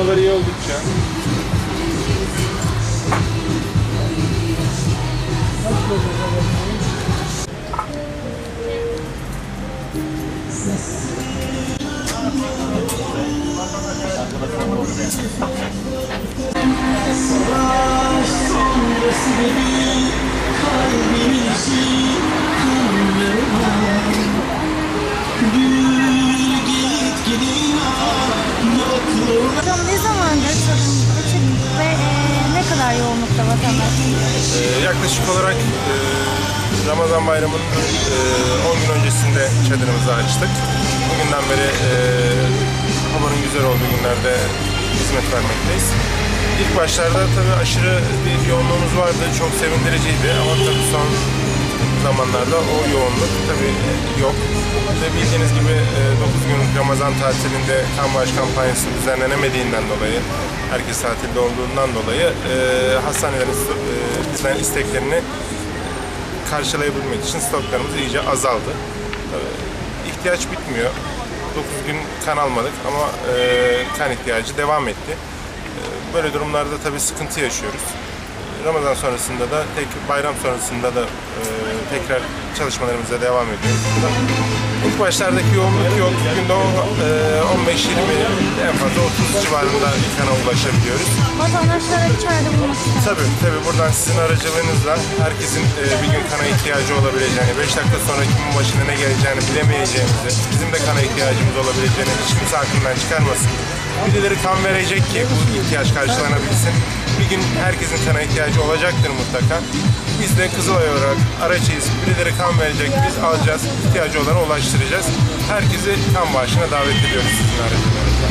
Havalar iyi oldukça. Hocam Ee, yaklaşık olarak e, Ramazan bayramının e, 10 gün öncesinde çadırımızı açtık. Bugünden beri e, havanın güzel olduğu günlerde hizmet vermekteyiz. İlk başlarda tabii aşırı bir yoğunluğumuz vardı. Çok sevindiriciydi ama tabii son zamanlarda o yoğunluk tabii yok. Ve bildiğiniz gibi e, 9 günlük Ramazan tatilinde kan bağış kampanyası düzenlenemediğinden dolayı, herkes tatilde olduğundan dolayı e, hastanelerin e, bizden isteklerini karşılayabilmek için stoklarımız iyice azaldı. Tabii ihtiyaç bitmiyor. 9 gün kan almadık ama e, kan ihtiyacı devam etti. E, Böyle durumlarda tabii sıkıntı yaşıyoruz. Ramazan sonrasında da tek bayram sonrasında da e, tekrar çalışmalarımıza devam ediyoruz. İlk başlardaki yoğunluk yok. Günde e, 15-20 en fazla 30 civarında kana ulaşabiliyoruz. Vatandaşlara bir çare bulması Tabii tabii buradan sizin aracılığınızla herkesin e, bir gün kana ihtiyacı olabileceğini, 5 dakika sonra kimin başına ne geleceğini bilemeyeceğimizi, bizim de kana ihtiyacımız olabileceğini hiç kimse aklından çıkarmasın. Birileri kan verecek ki bu ihtiyaç karşılanabilsin. Bir gün herkesin kana ihtiyacı olacaktır mutlaka. Biz de Kızılay olarak araçıyız. Birileri kan verecek, biz alacağız, ihtiyacı olana ulaştıracağız. Herkesi kan bağışına davet ediyoruz sizin aracılığınızla.